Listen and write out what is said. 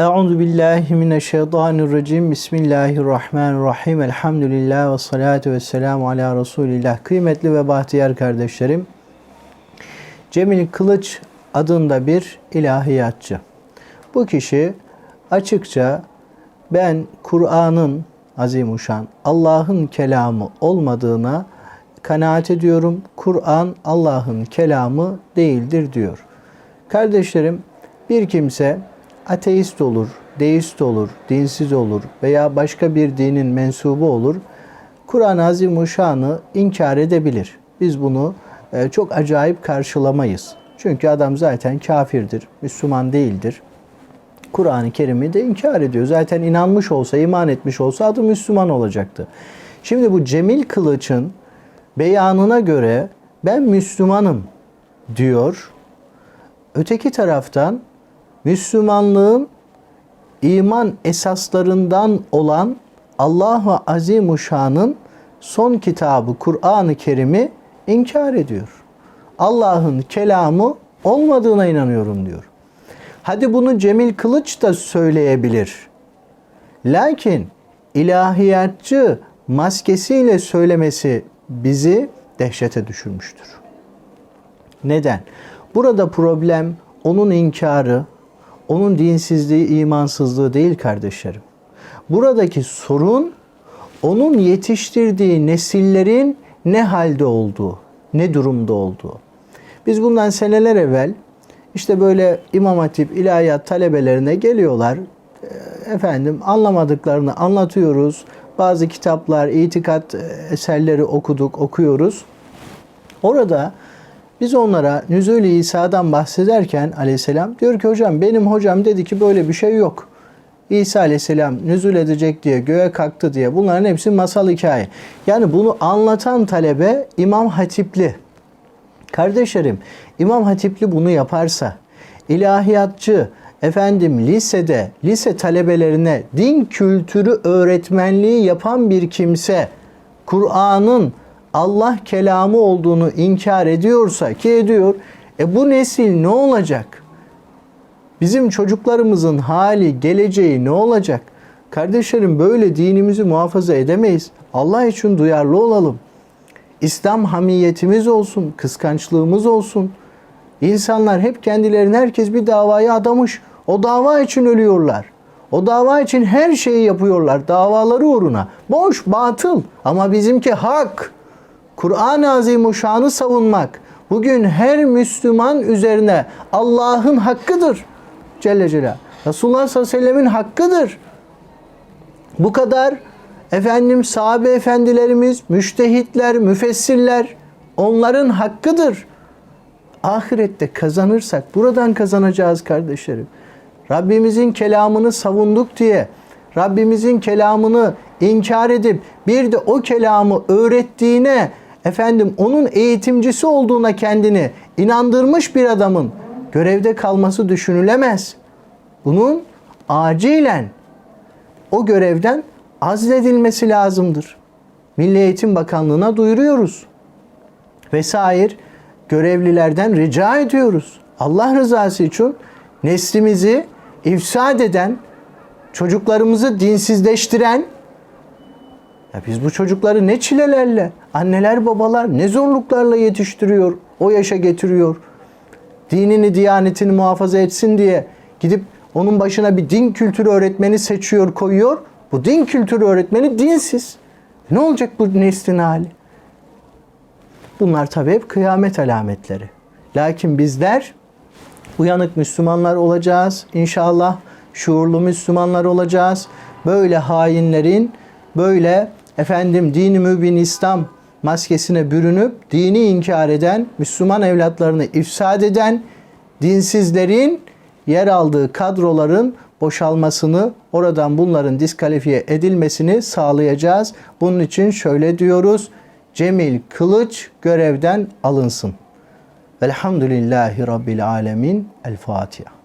Euzu billahi mineşşeytanirracim. Bismillahirrahmanirrahim. Elhamdülillah ve salatu ve selamu ala Resulillah. Kıymetli ve bahtiyar kardeşlerim. Cemil Kılıç adında bir ilahiyatçı. Bu kişi açıkça ben Kur'an'ın azimuşan Allah'ın kelamı olmadığına kanaat ediyorum. Kur'an Allah'ın kelamı değildir diyor. Kardeşlerim bir kimse ateist olur, deist olur, dinsiz olur veya başka bir dinin mensubu olur. Kur'an-ı Azimuşşan'ı inkar edebilir. Biz bunu e, çok acayip karşılamayız. Çünkü adam zaten kafirdir, Müslüman değildir. Kur'an-ı Kerim'i de inkar ediyor. Zaten inanmış olsa, iman etmiş olsa adı Müslüman olacaktı. Şimdi bu Cemil Kılıç'ın beyanına göre ben Müslümanım diyor. Öteki taraftan Müslümanlığın iman esaslarından olan Allah-u Azimuşşan'ın son kitabı Kur'an-ı Kerim'i inkar ediyor. Allah'ın kelamı olmadığına inanıyorum diyor. Hadi bunu Cemil Kılıç da söyleyebilir. Lakin ilahiyatçı maskesiyle söylemesi bizi dehşete düşürmüştür. Neden? Burada problem onun inkarı, onun dinsizliği, imansızlığı değil kardeşlerim. Buradaki sorun onun yetiştirdiği nesillerin ne halde olduğu, ne durumda olduğu. Biz bundan seneler evvel işte böyle İmam Hatip, ilahiyat talebelerine geliyorlar. Efendim anlamadıklarını anlatıyoruz. Bazı kitaplar, itikat eserleri okuduk, okuyoruz. Orada biz onlara Nüzul-i İsa'dan bahsederken aleyhisselam diyor ki hocam benim hocam dedi ki böyle bir şey yok. İsa aleyhisselam nüzul edecek diye göğe kalktı diye bunların hepsi masal hikaye. Yani bunu anlatan talebe İmam Hatipli. Kardeşlerim İmam Hatipli bunu yaparsa ilahiyatçı efendim lisede lise talebelerine din kültürü öğretmenliği yapan bir kimse Kur'an'ın Allah kelamı olduğunu inkar ediyorsa ki ediyor. E bu nesil ne olacak? Bizim çocuklarımızın hali, geleceği ne olacak? Kardeşlerim böyle dinimizi muhafaza edemeyiz. Allah için duyarlı olalım. İslam hamiyetimiz olsun, kıskançlığımız olsun. İnsanlar hep kendilerini herkes bir davaya adamış. O dava için ölüyorlar. O dava için her şeyi yapıyorlar davaları uğruna. Boş, batıl ama bizimki hak. Kur'an-ı Azimuşşan'ı savunmak bugün her Müslüman üzerine Allah'ın hakkıdır. Celle Celal. Resulullah sallallahu aleyhi ve sellemin hakkıdır. Bu kadar efendim sahabe efendilerimiz, müştehitler, müfessirler onların hakkıdır. Ahirette kazanırsak buradan kazanacağız kardeşlerim. Rabbimizin kelamını savunduk diye Rabbimizin kelamını inkar edip bir de o kelamı öğrettiğine efendim onun eğitimcisi olduğuna kendini inandırmış bir adamın görevde kalması düşünülemez. Bunun acilen o görevden azledilmesi lazımdır. Milli Eğitim Bakanlığı'na duyuruyoruz. Vesaire görevlilerden rica ediyoruz. Allah rızası için neslimizi ifsad eden, çocuklarımızı dinsizleştiren ya biz bu çocukları ne çilelerle, anneler babalar ne zorluklarla yetiştiriyor, o yaşa getiriyor. Dinini, diyanetini muhafaza etsin diye gidip onun başına bir din kültürü öğretmeni seçiyor, koyuyor. Bu din kültürü öğretmeni dinsiz. Ne olacak bu neslin hali? Bunlar tabii hep kıyamet alametleri. Lakin bizler uyanık Müslümanlar olacağız inşallah. Şuurlu Müslümanlar olacağız. Böyle hainlerin, böyle efendim dini mübin İslam maskesine bürünüp dini inkar eden, Müslüman evlatlarını ifsad eden dinsizlerin yer aldığı kadroların boşalmasını, oradan bunların diskalifiye edilmesini sağlayacağız. Bunun için şöyle diyoruz. Cemil Kılıç görevden alınsın. Velhamdülillahi Rabbil Alemin. El Fatiha.